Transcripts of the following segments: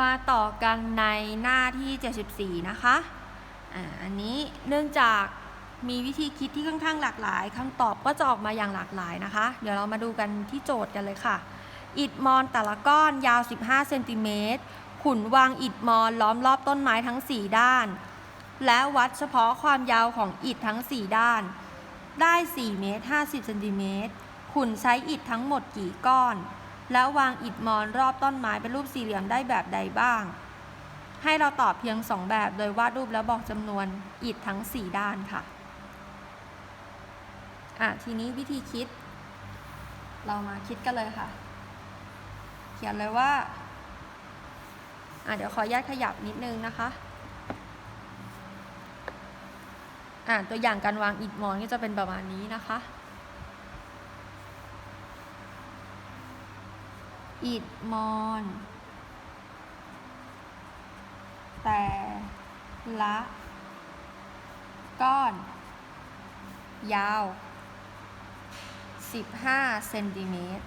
มาต่อกันในหน้าที่ 74 นะคะอ่าอันนี้เนื่องจากมีวิธีคิดที่ค่อนข้างหลากหลายคำตอบก็จะออกมาอย่างหลากหลายนะคะ เดี๋ยวเรามาดูกันที่โจทย์กันเลยค่ะ อิฐมอนแต่ละก้อนยาว 15 เซนติเมตร ขุนวางอิฐมอนล้อมรอบต้นไม้ทั้ง 4 ด้าน และวัดเฉพาะความยาวของอิฐทั้ง 4 ด้าน ได้ 4 เมตร 50 เซนติเมตร ขุนใช้อิฐทั้งหมดกี่ก้อน แล้ววางอิฐมอนรอบต้นไม้เป็นรูปสี่เหลี่ยมได้แบบใดบ้าง ให้เราตอบเพียง 2 แบบโดยวาดรูปแล้วบอกจำนวนอิฐทั้ง 4 ด้านค่ะอะ ทีนี้วิธีคิด เรามาคิดกันเลยค่ะ เขียนเลยว่าอะเดี๋ยวขออนุญาตขยับนิดนึงนะคะอ่าตัวอย่างการวางอิฐมอนก็จะเป็นประมาณนี้นะคะ อิฐมอน แต่ละ ก้อน ยาว 15 เซนติเมตร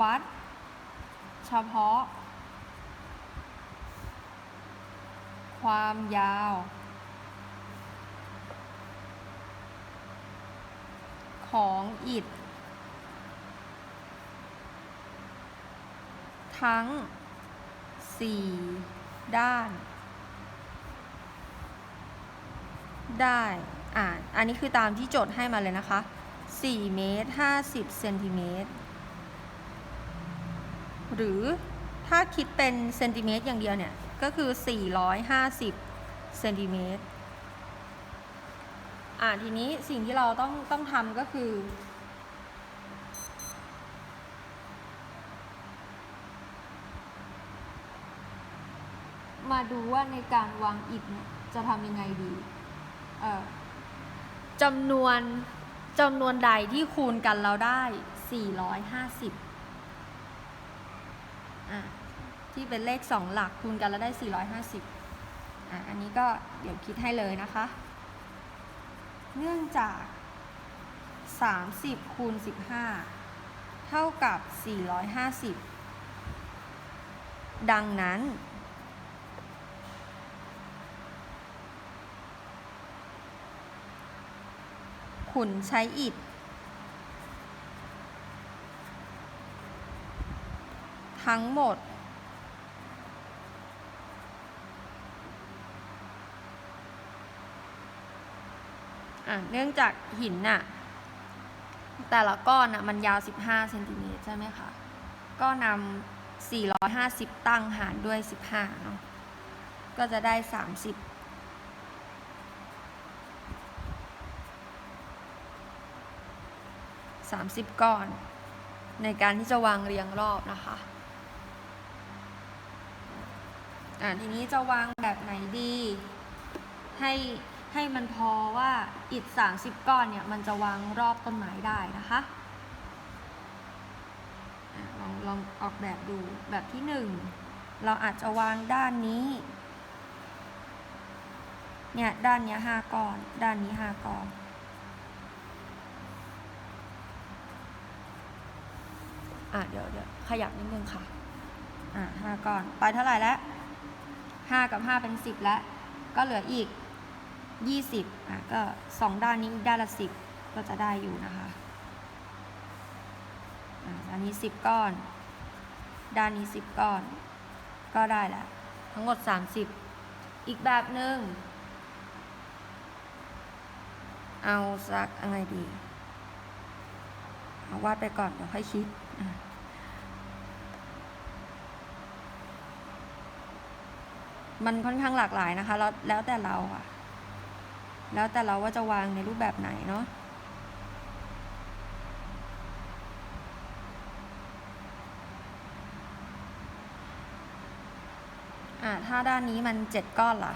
วัด เฉพาะ ความยาว ของอิฐ ทั้ง 4 ด้าน ได้ อ่าอันนี้คือตามที่โจทย์ให้มาเลยนะคะ 4 เมตร 50 เซนติเมตร หรือถ้าคิดเป็นเซนติเมตรอย่างเดียวเนี่ย ก็คือ 450 เซนติเมตร อ่าทีนี้สิ่งที่เราต้องต้องทำก็คือ มาดูว่าในการวางอิฐเนี่ยจะทำยังไงดีเอ่อจำนวนจำนวนใดที่คูณกันเราได้ 450อะที่เป็นเลข 2 หลักคูณกันแล้วได้ 450อะอันนี้ก็เดี๋ยวคิดให้เลยนะคะ เนื่องจาก 30คูณ15 เท่ากับ 450 ดังนั้น ขุนใช้อิฐทั้งหมด อะเนื่องจากหินน่ะแต่ละก้อนน่ะมันยาว 15เซนติเมตรใช่ไหมคะ ก็นำ450 ตั้งหารด้วย 15เนาะก็จะได้ 30 30 ก้อน ในการที่จะวางเรียงรอบนะคะอ่าทีนี้จะวางแบบไหนดี ให้ ให้มันพอว่าอิฐ30 ก้อนเนี่ยมันจะวางรอบต้นไม้ได้นะคะลองลองออกแบบดูแบบที่หนึ่งเราอาจจะวางด้านนี้เนี่ยด้านเนี้ยห้าก้อน ด้านนี้ห้าก้อนอะเดี๋ยวเดี๋ยวขยับนิดนึงค่ะอะห้าก้อน ไปเท่าไหร่แล้วห้ากับห้าเป็นสิบแล้ว ก็เหลืออีก ยี่สิบอะก็สองด้านนี้อีกด้านละสิบก็จะได้อยู่นะคะอันนี้สิบก้อน ด้านนี้สิบก้อน ก็ได้แล้วทั้งหมดสามสิบอีกแบบหนึ่งเอาสักอะไรดีาวาดไปก่อนเดี๋ยวค่อยคิดมันค่อนข้างหลากหลายนะคะ แล้วแล้วแต่เราอะ แล้วแต่เราว่าจะวางในรูปแบบไหนเนาะอ่าถ้าด้านนี้มันเจ็ดก้อนล่ะ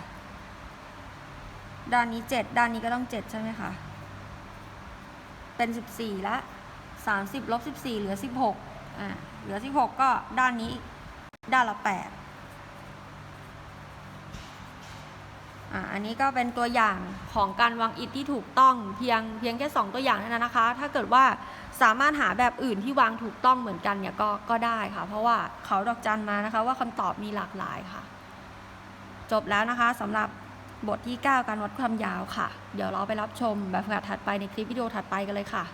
ด้านนี้เจ็ดด้านนี้ก็ต้องเจ็ดใช่ไหมคะเป็นสิบสี่ละสามสิบลบสิบสี่เหลือสิบหกอ่าเหลือสิบหกก็ด้านนี้ด้านละแปด อันนี้ก็เป็นตัวอย่างของการวางอิฐที่ถูกต้องเพียงเพียงแค่สองตัวอย่างเท่านั้นนะคะ ถ้าเกิดว่าสามารถหาแบบอื่นที่วางถูกต้องเหมือนกันเนี่ยก็ก็ได้ค่ะ เพราะว่าเขาดอกจันมานะคะ ว่าคำตอบมีหลากหลายค่ะ จบแล้วนะคะสำหรับบทที่ 9 การวัดความยาวค่ะ เดี๋ยวเราไปรับชมแบบฝึกหัดถัดไปในคลิปวิดีโอถัดไปกันเลยค่ะ